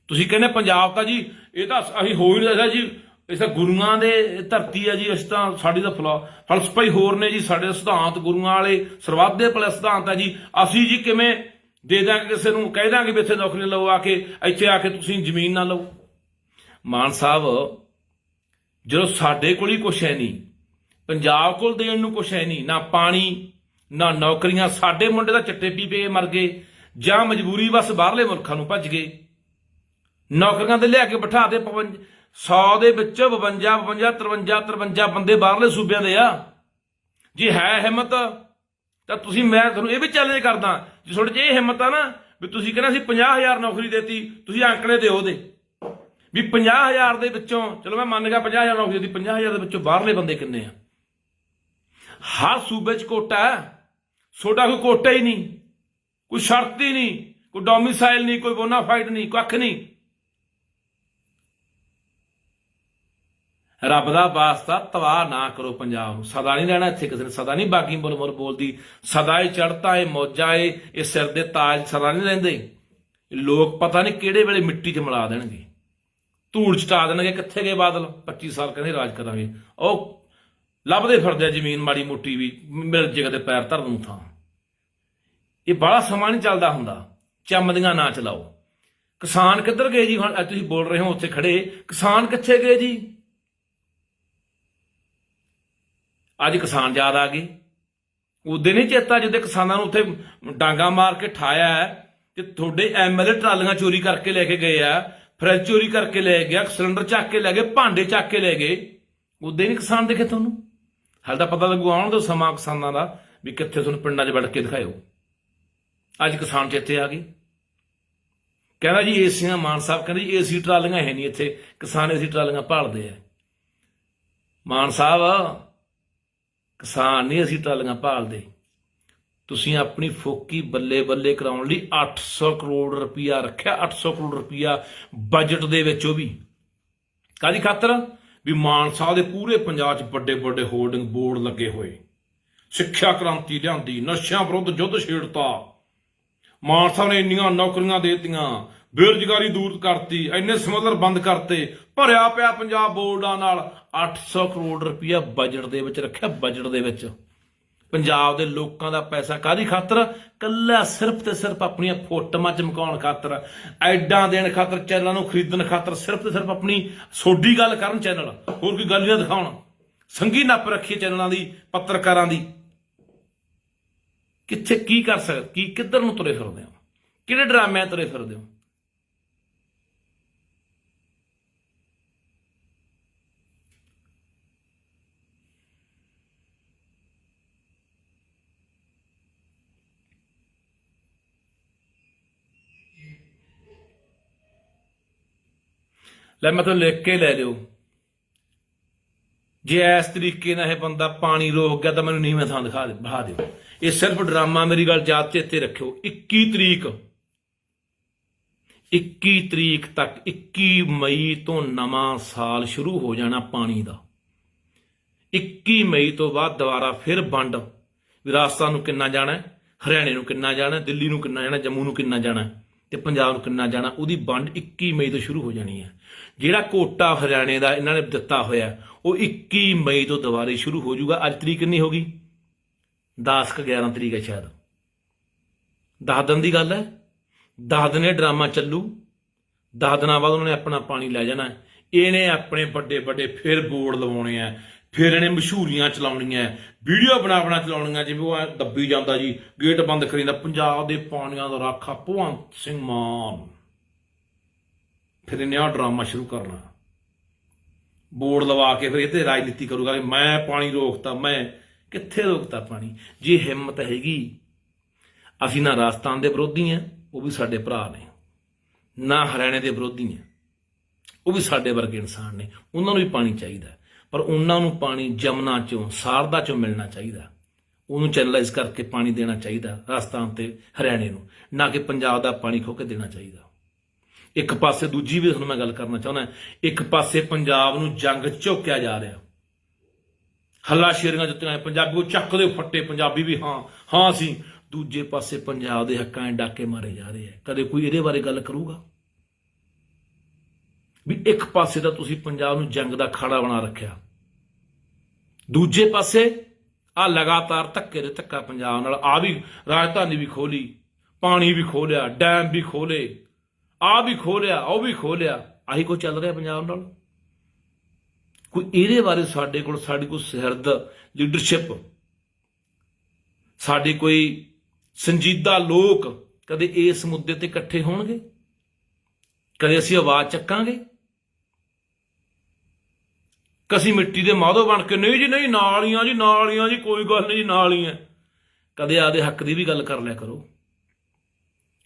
ਤੁਸੀਂ ਕਹਿੰਦੇ ਪੰਜਾਬ ਤਾਂ ਜੀ, ਇਹ ਤਾਂ ਅਸੀਂ ਹੋ ਹੀ ਨਹੀਂ ਸਕਦਾ ਜੀ। ਇਸ ਤਾਂ ਗੁਰੂਆਂ ਦੇ ਧਰਤੀ ਆ ਜੀ, ਅਸੀਂ ਤਾਂ ਸਾਡੀ ਤਾਂ ਫਲਾ- ਫਲਸਫਾ ਹੀ ਹੋਰ ਨੇ ਜੀ, ਸਾਡੇ ਸਿਧਾਂਤ ਗੁਰੂਆਂ ਵਾਲੇ ਸਰਬੱਤ ਦੇ ਭਲੇ ਸਿਧਾਂਤ ਆ ਜੀ। ਅਸੀਂ ਜੀ ਕਿਵੇਂ ਦੇ ਦਾਂਗੇ ਕਿਸੇ ਨੂੰ, ਕਹਿ ਦਾਂਗੇ ਵੀ ਇੱਥੇ ਨੌਕਰੀ ਲਓ ਆ ਕੇ, ਇੱਥੇ ਆ ਕੇ ਤੁਸੀਂ ਜ਼ਮੀਨ ਨਾ ਲਓ। ਮਾਨ ਸਾਹਿਬ, ਜਦੋਂ ਸਾਡੇ ਕੋਲ ਹੀ ਕੁਛ ਹੈ ਨਹੀਂ, ਪੰਜਾਬ ਕੋਲ ਦੇਣ ਨੂੰ ਕੁਛ ਹੈ ਨਹੀਂ, ਨਾ ਪਾਣੀ, ਨਾ ਨੌਕਰੀਆਂ, ਸਾਡੇ ਮੁੰਡੇ ਦਾ ਚਿੱਟੇ ਪੀ ਪੀ ਮਰ ਗਏ, ਜਾਂ ਮਜਬੂਰੀ ਬਸ ਬਾਹਰਲੇ ਮੁਲਕਾਂ ਨੂੰ ਭੱਜ ਗਏ। ਨੌਕਰੀਆਂ ਤੇ ਲਿਆ ਕੇ ਬਿਠਾ ਦੇ 100 ਦੇ ਵਿੱਚ 52 52 53 53 ਬੰਦੇ ਬਾਹਰਲੇ ਸੂਬਿਆਂ ਦੇ ਆ। ਜੇ ਹੈ ਹਿੰਮਤ, ਤਾਂ ਤੁਸੀਂ, ਮੈਂ ਤੁਹਾਨੂੰ ਇਹ ਵੀ ਚੈਲੰਜ ਕਰਦਾ, ਜੇ ਤੁਹਾਡੇ 'ਚ ਇਹ ਹਿੰਮਤ ਆ ਨਾ, ਵੀ ਤੁਸੀਂ ਕਹਿੰਦੇ ਅਸੀਂ 50000 ਨੌਕਰੀ ਦੇਤੀ, ਤੁਸੀਂ ਅੰਕੜੇ ਦਿਓ ਉਹਦੇ। ਵੀ 50000 ਦੇ ਵਿੱਚੋਂ, ਚਲੋ ਮੈਂ ਮੰਨ ਗਿਆ 50000 ਨੌਕਰੀ ਦਿੱਤੀ 50000 ਦੇ ਵਿੱਚੋਂ ਬਾਹਰਲੇ ਬੰਦੇ ਕਿੰਨੇ ਆ? ਹਰ ਸੂਬੇ 'ਚ ਕੋਟਾ ਹੈ। ਤੁਹਾਡਾ ਕੋਈ ਕੋਟਾ ਹੀ ਨਹੀਂ, ਕੋਈ ਸ਼ਰਤ ਹੀ ਨਹੀਂ, ਕੋਈ ਡੋਮਿਸਾਈਲ ਨਹੀਂ, ਕੋਈ ਬੋਨਾਫਾਈਡ ਨਹੀਂ ਕੱਖ ਨਹੀਂ। ਰੱਬ ਦਾ ਵਾਸਤਾ ਤਬਾਹ ਨਾ ਕਰੋ ਪੰਜਾਬ ਨੂੰ। ਸਦਾ ਨਹੀਂ ਰਹਿਣਾ ਇੱਥੇ ਕਿਸੇ ਨੇ, ਸਦਾ ਨਹੀਂ ਬਾਗੀ ਬੋਲ ਬੋਲ ਬੋਲਦੀ। ਸਦਾ ਹੀ ਚੜਤਾ ਏ ਮੌਜਾ ਏ ਇਹ ਸਿਰ ਦੇ ਤਾਜ ਸਦਾ ਨਹੀਂ ਰਹਿੰਦੇ। ਲੋਕ ਪਤਾ ਨਹੀਂ ਕਿਹੜੇ ਵੇਲੇ ਮਿੱਟੀ 'ਚ ਮਿਲਾ ਦੇਣਗੇ। ਧੂੜ ਚਟਾ ਦੇਣਗੇ ਕਿੱਥੇ ਗਏ ਬਾਦਲ? 25 ਸਾਲ ਕਹਿੰਦੇ ਰਾਜ ਕਰਾਂਗੇ। ਉਹ ਲੱਭਦੇ ਫਿਰਦੇ ਆ ਜ਼ਮੀਨ ਮਾੜੀ ਮੋਟੀ ਵੀ, ਮਿਲ ਜੇ ਕਦੇ ਪੈਰ ਧਰਨ ਨੂੰ ਥਾਂ। ਇਹ ਬੜਾ ਸਮਾਂ ਨਹੀਂ ਚੱਲਦਾ ਹੁੰਦਾ। ਚੰਮਦੀਆਂ ਨਾ ਚਲਾਓ। ਕਿਸਾਨ ਕਿੱਧਰ ਗਏ ਜੀ ਹੁਣ? ਅੱਜ ਤੁਸੀਂ ਬੋਲ ਰਹੇ ਹੋ, ਉੱਥੇ ਖੜੇ ਕਿਸਾਨ ਕਿੱਥੇ ਗਏ ਜੀ? ਅੱਜ ਕਿਸਾਨ ਯਾਦ ਆ ਗਏ ਉਦੋਂ ਨਹੀਂ ਚੇਤਾ ਜਦੋਂ ਕਿਸਾਨਾਂ ਨੂੰ ਉੱਥੇ ਡਾਂਗਾ ਮਾਰ ਕੇ ਠਾਇਆ ਕਿ ਤੁਹਾਡੇ ਐਮਐਲਏ ਟਰਾਲੀਆਂ ਚੋਰੀ ਕਰਕੇ ਲੈ ਕੇ ਗਏ ਆ, ਫਰਿੱਜ ਚੋਰੀ ਕਰਕੇ ਲੈ ਗਿਆ, ਸਿਲੰਡਰ ਚੱਕ ਕੇ ਲੈ ਗਏ, ਭਾਂਡੇ ਚੱਕ ਕੇ ਲੈ ਗਏ। ਉਦੋਂ ਨਹੀਂ ਕਿਸਾਨ ਦਿਖੇ ਤੁਹਾਨੂੰ? ਹਾਲ ਤਾਂ ਪਤਾ ਲੱਗੂ, ਆਉਣ ਦੋ ਸਮਾਂ ਕਿਸਾਨਾਂ ਦਾ ਵੀ ਕਿੱਥੇ ਤੁਹਾਨੂੰ ਪਿੰਡਾਂ 'ਚ ਵੜ ਕੇ ਦਿਖਾਇਓ। ਅੱਜ ਕਿਸਾਨ ਚੇਤੇ ਆ ਗਏ। ਕਹਿੰਦਾ ਜੀ, ਏਸੀਆਂ, ਮਾਨ ਸਾਹਿਬ ਕਹਿੰਦੇ ਜੀ, ਏਸੀ ਟਰਾਲੀਆਂ ਹੈ ਨਹੀਂ ਇੱਥੇ। ਕਿਸਾਨ ਏਸੀ ਟਰਾਲੀਆਂ ਭਾਲਦੇ ਆ। ਮਾਨ ਸਾਹਿਬ ਕਿਸਾਨ ਨਹੀਂ ਅਸੀਂ ਟਰਾਲੀਆਂ ਭਾਲਦੇ। ਤੁਸੀਂ ਆਪਣੀ ਫੋਕੀ ਬੱਲੇ ਬੱਲੇ ਕਰਾਉਣ ਲਈ 800 ਕਰੋੜ ਰੁਪਇਆ ਰੱਖਿਆ 800 ਕਰੋੜ ਰੁਪਇਆ ਬਜਟ ਦੇ ਵਿੱਚ ਉਹ ਵੀ। ਕਾਦੀ ਖਾਤਰ? ਵੀ ਮਾਨਸਾ ਦੇ ਪੂਰੇ ਪੰਜਾਬ 'ਚ ਵੱਡੇ ਵੱਡੇ ਹੋਰਡਿੰਗ ਬੋਰਡ ਲੱਗੇ ਹੋਏ। ਸਿੱਖਿਆ ਕ੍ਰਾਂਤੀ ਲਿਆਂਦੀ, ਨਸ਼ਿਆਂ ਵਿਰੁੱਧ ਯੁੱਧ ਛੇੜਤਾ। ਮਾਨਸਾ ਨੇ ਇੰਨੀਆਂ ਨੌਕਰੀਆਂ ਦੇਤੀਆਂ, ਬੇਰੁਜ਼ਗਾਰੀ ਦੂਰ ਕਰਤੀ, ਇੰਨੇ ਸਮਗਲਰ ਬੰਦ ਕਰਤੇ, ਭਰਿਆ ਪਿਆ ਪੰਜਾਬ ਬੋਰਡਾਂ ਨਾਲ 800 ਕਰੋੜ ਰੁਪਇਆ ਬਜਟ ਦੇ ਵਿੱਚ ਰੱਖਿਆ ਬਜਟ ਦੇ ਵਿੱਚ। ਪੰਜਾਬ ਦੇ ਲੋਕਾਂ ਦਾ ਪੈਸਾ ਕਾਦੀ ਖਾਤਰ? ਕੱਲਾ ਸਿਰਫ ਤੇ ਸਿਰਫ ਆਪਣੀਆਂ ਫੋਟੋਆਂ ਚਮਕਾਉਣ ਖਾਤਰ, ਐਡਾਂ ਦੇਣ ਖਾਤਰ, ਚੈਨਲਾਂ ਨੂੰ ਖਰੀਦਣ ਖਾਤਰ, ਸਿਰਫ ਤੇ ਸਿਰਫ ਆਪਣੀ ਸੋਡੀ ਗੱਲ ਕਰਨ ਚੈਨਲ। ਹੋਰ ਕੋਈ ਗੱਲ ਨਹੀਂ ਦਿਖਾਉਣ। ਸੰਗੀ ਨੱਪ ਰੱਖੀ ਚੈਨਲਾਂ ਦੀ, ਪੱਤਰਕਾਰਾਂ ਦੀ। ਕਿੱਥੇ ਕੀ ਕਰ ਸਕਦੇ ਕੀ ਕਿੱਧਰ ਨੂੰ ਤੁਰੇ ਫਿਰਦੇ ਹੋ? ਕਿਹੜੇ ਡਰਾਮਿਆਂ ਤੁਰੇ ਫਿਰਦੇ ਹੋ? ਲੈ ਮੈਂ ਤੁਹਾਨੂੰ ਲਿਖ ਕੇ ਲੈ ਦਿਓ ਜੇ ਇਸ ਤਰੀਕੇ ਨਾਲ ਇਹ ਬੰਦਾ ਪਾਣੀ ਰੋਕ ਗਿਆ ਤਾਂ ਮੈਨੂੰ ਨੀਵੇਂ ਥਾਂ ਦਿਖਾ ਦੇ, ਬਹਾ ਦਿਓ। ਇਹ ਸਿਰਫ ਡਰਾਮਾ ਮੇਰੀ ਗੱਲ ਯਾਦ ਚੇਤੇ ਰੱਖਿਓ। 21 ਤਰੀਕ 21 ਤਰੀਕ ਤੱਕ 21 ਮਈ ਤੋਂ ਨਵਾਂ ਸਾਲ ਸ਼ੁਰੂ ਹੋ ਜਾਣਾ ਪਾਣੀ ਦਾ। 21 ਮਈ ਤੋਂ ਬਾਅਦ ਦੁਬਾਰਾ ਫਿਰ ਵੰਡ। ਵੀ ਨੂੰ ਕਿੰਨਾ ਜਾਣਾ ਹਰਿਆਣੇ ਨੂੰ ਕਿੰਨਾ ਜਾਣਾ ਦਿੱਲੀ ਨੂੰ ਕਿੰਨਾ ਜਾਣਾ ਜੰਮੂ ਨੂੰ ਕਿੰਨਾ ਜਾਣਾ ਹੈ ਤੇ ਪੰਜਾਬ ਨੂੰ ਕਿੰਨਾ ਜਾਣਾ ਉਹਦੀ ਵੰਡ 21 ਮਈ ਤੋਂ ਸ਼ੁਰੂ ਹੋ ਜਾਣੀ ਹੈ। ਜਿਹੜਾ ਕੋਟਾ ਹਰਿਆਣੇ ਦਾ ਇਹਨਾਂ ਨੇ ਦਿੱਤਾ ਹੋਇਆ, ਉਹ 21 ਮਈ ਤੋਂ ਦੁਬਾਰੇ ਸ਼ੁਰੂ ਹੋ ਜਾਊਗਾ। ਅੱਜ ਤਰੀਕ ਕਿੰਨੀ ਹੋ ਗਈ? 10 ਕ 11 ਤਰੀਕ ਹੈ ਸ਼ਾਇਦ। 10 ਦਿਨ ਦੀ ਗੱਲ ਹੈ। 10 ਦਿਨ ਇਹ ਡਰਾਮਾ ਚੱਲੂ। 10 ਦਿਨਾਂ ਬਾਅਦ ਉਹਨਾਂ ਨੇ ਆਪਣਾ ਪਾਣੀ ਲੈ ਜਾਣਾ ਇਹਨੇ ਆਪਣੇ ਵੱਡੇ ਵੱਡੇ ਫਿਰ ਬੋਰਡ ਲਵਾਉਣੇ ਆ ਫਿਰ ਇਹਨੇ ਮਸ਼ਹੂਰੀਆਂ ਚਲਾਉਣੀਆਂ ਵੀਡੀਓ ਬਣਾ ਬਣਾ ਚਲਾਉਣੀਆਂ, ਜਿਵੇਂ ਉਹ ਦੱਬੀ ਜਾਂਦਾ ਜੀ, ਗੇਟ ਬੰਦ ਕਰੀ ਜਾਂਦਾ ਪੰਜਾਬ ਦੇ ਪਾਣੀਆਂ ਦਾ ਰਾਖਾ, ਭਗਵੰਤ ਸਿੰਘ ਮਾਨ। ਫਿਰ ਇਹਨੇ ਆਹ ਡਰਾਮਾ ਸ਼ੁਰੂ ਕਰਨਾ। ਬੋਰਡ ਲਵਾ ਕੇ ਫਿਰ ਇਹਦੇ ਰਾਜਨੀਤੀ ਕਰੂਗਾ ਕਿ ਮੈਂ ਪਾਣੀ ਰੋਕਤਾ, ਮੈਂ ਕਿੱਥੇ ਰੋਕਤਾ ਪਾਣੀ? ਜੇ ਹਿੰਮਤ ਹੈਗੀ, ਅਸੀਂ ਨਾ ਰਾਜਸਥਾਨ ਦੇ ਵਿਰੋਧੀ ਆ, ਉਹ ਵੀ ਸਾਡੇ ਭਰਾ ਨੇ। ਨਾ ਹਰਿਆਣੇ ਦੇ ਵਿਰੋਧੀ ਆ, ਉਹ ਵੀ ਸਾਡੇ ਵਰਗੇ ਇਨਸਾਨ ਨੇ। ਉਹਨਾਂ ਨੂੰ ਵੀ ਪਾਣੀ ਚਾਹੀਦਾ। ਪਰ ਉਹਨਾਂ ਨੂੰ ਪਾਣੀ ਜਮਨਾ ਚੋਂ, ਸਾਰਦਾ ਚੋਂ ਮਿਲਣਾ ਚਾਹੀਦਾ। ਉਹਨੂੰ ਚੈਨਲਾਈਜ਼ ਕਰਕੇ ਪਾਣੀ ਦੇਣਾ ਚਾਹੀਦਾ ਰਾਜਸਥਾਨ ਤੇ ਹਰਿਆਣੇ ਨੂੰ। ਨਾ ਕਿ ਪੰਜਾਬ ਦਾ ਪਾਣੀ ਖੋ ਕੇ ਦੇਣਾ ਚਾਹੀਦਾ। ਇੱਕ ਪਾਸੇ ਦੂਜੀ ਵੀ ਤੁਹਾਨੂੰ ਮੈਂ ਗੱਲ ਕਰਨਾ ਚਾਹੁੰਦਾ ਇੱਕ ਪਾਸੇ ਪੰਜਾਬ ਨੂੰ ਜੰਗ 'ਚ ਝੋਕਿਆ ਜਾ ਰਿਹਾ। ਹੱਲਾ ਸ਼ੇਰੀਆਂ ਜੁੱਤੀਆਂ ਪੰਜਾਬੀ ਉਹ ਚੱਕਦੇ ਫੱਟੇ। ਪੰਜਾਬੀ ਵੀ ਹਾਂ ਹਾਂ ਸੀ। ਦੂਜੇ ਪਾਸੇ ਪੰਜਾਬ ਦੇ ਹੱਕਾਂ 'ਚ ਡਾਕੇ ਮਾਰੇ ਜਾ ਰਹੇ ਆ। ਕਦੇ ਕੋਈ ਇਹਦੇ ਬਾਰੇ ਗੱਲ ਕਰੂਗਾ? ਵੀ ਇੱਕ ਪਾਸੇ ਤਾਂ ਤੁਸੀਂ ਪੰਜਾਬ ਨੂੰ ਜੰਗ ਦਾ ਖਾੜਾ ਬਣਾ ਰੱਖਿਆ। ਦੂਜੇ ਪਾਸੇ ਆ ਲਗਾਤਾਰ ਧੱਕੇ ਦੇ ਧੱਕਾ ਪੰਜਾਬ ਨਾਲ। ਆ ਵੀ ਰਾਜਧਾਨੀ ਵੀ ਖੋਲੀ, ਪਾਣੀ ਵੀ ਖੋਲਿਆ, ਡੈਮ ਵੀ ਖੋਲੇ। ਆ ਵੀ ਖੋਲਿਆ ਉਹ ਵੀ ਖੋਲਿਆ ਆਹੀ ਕੁਝ ਚੱਲ ਰਿਹਾ ਪੰਜਾਬ ਨਾਲ? ਕੋਈ ਇਹਦੇ ਬਾਰੇ ਸਾਡੇ ਕੋਲ ਸਾਡੀ ਕੋਈ ਸਿਰਦ ਲੀਡਰਸ਼ਿਪ ਸਾਡੇ ਕੋਈ ਸੰਜੀਦਾ ਲੋਕ ਕਦੇ ਇਸ ਮੁੱਦੇ ਤੇ ਇਕੱਠੇ ਹੋਣਗੇ? ਕਦੇ ਅਸੀਂ ਆਵਾਜ਼ ਚੱਕਾਂਗੇ? ਕਸੀ ਮਿੱਟੀ ਦੇ ਮਾਧੋ ਬਣ ਕੇ, ਨਹੀਂ ਜੀ, ਨਹੀਂ, ਨਾਲੀਆਂ ਜੀ ਨਾਲੀਆਂ ਜੀ, ਕੋਈ ਗੱਲ ਨਹੀਂ ਜੀ, ਨਾਲੀਆਂ। ਕਦੇ ਆਦੇ ਹੱਕ ਦੀ ਵੀ ਗੱਲ ਕਰ ਲਿਆ ਕਰੋ।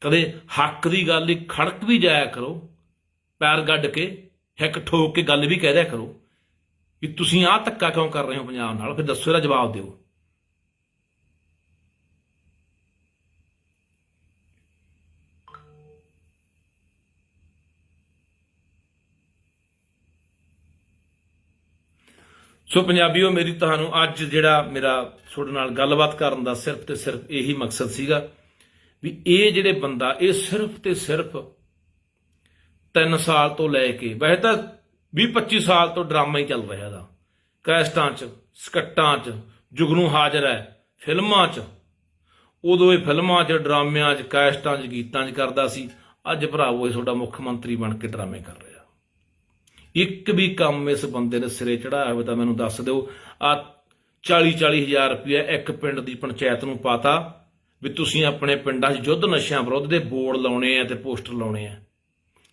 ਕਦੇ ਹੱਕ ਦੀ ਗੱਲ ਹੀ ਖੜਕ ਵੀ ਜਾਇਆ ਕਰੋ, ਪੈਰ ਗੱਡ ਕੇ, ਹਿੱਕ ਠੋਕ ਕੇ ਗੱਲ ਵੀ ਕਹਿ ਦਿਆ ਕਰੋ, ਵੀ ਤੁਸੀਂ ਆਹ ਧੱਕਾ ਕਿਉਂ ਕਰ ਰਹੇ ਹੋ ਪੰਜਾਬ ਨਾਲ? ਫਿਰ ਦੱਸੋ ਇਹਦਾ ਜਵਾਬ ਦਿਓ। ਸੋ ਪੰਜਾਬੀਓ, ਮੇਰੀ ਤੁਹਾਨੂੰ ਅੱਜ ਜਿਹੜਾ ਮੇਰਾ ਤੁਹਾਡੇ ਨਾਲ ਗੱਲਬਾਤ ਕਰਨ ਦਾ ਸਿਰਫ ਤੇ ਸਿਰਫ ਇਹੀ ਮਕਸਦ ਸੀਗਾ ਵੀ ਇਹ ਜਿਹੜੇ ਬੰਦਾ, ਇਹ ਸਿਰਫ ਤੇ ਸਿਰਫ 3 ਸਾਲ ਤੋਂ ਲੈ ਕੇ, ਵੈਸੇ ਤਾਂ 20 25 ਸਾਲ ਤੋਂ ਡਰਾਮਾ ਹੀ ਚੱਲ ਰਿਹਾ ਦਾ ਕੈਸਟਾਂ 'ਚ, ਸਕੱਟਾਂ 'ਚ, ਜੁਗਨੂ ਹਾਜ਼ਰ ਹੈ, ਫਿਲਮਾਂ 'ਚ। ਉਦੋਂ ਇਹ ਫਿਲਮਾਂ 'ਚ, ਡਰਾਮਿਆਂ 'ਚ, ਕੈਸਟਾਂ 'ਚ, ਗੀਤਾਂ 'ਚ ਕਰਦਾ ਸੀ। ਅੱਜ ਭਰਾਵੋ ਇਹ ਤੁਹਾਡਾ ਮੁੱਖ ਮੰਤਰੀ ਬਣ ਕੇ ਡਰਾਮੇ ਕਰ ਰਿਹਾ। ਇੱਕ ਵੀ ਕੰਮ ਇਸ ਬੰਦੇ ਨੇ ਸਿਰੇ ਚੜਾਇਆ ਹੋਵੇ ਤਾਂ ਮੈਨੂੰ ਦੱਸ ਦਿਓ। ਆ 40 40 ਹਜ਼ਾਰ ਰੁਪਏ ਇੱਕ ਪਿੰਡ ਦੀ ਪੰਚਾਇਤ ਨੂੰ ਪਾਤਾ। ਵੀ ਤੁਸੀਂ ਆਪਣੇ ਪਿੰਡਾਂ 'ਚ ਯੁੱਧ ਨਸ਼ਿਆਂ ਵਿਰੁੱਧ ਦੇ ਬੋਰਡ ਲਾਉਣੇ ਆ ਤੇ ਪੋਸਟਰ ਲਾਉਣੇ ਆ।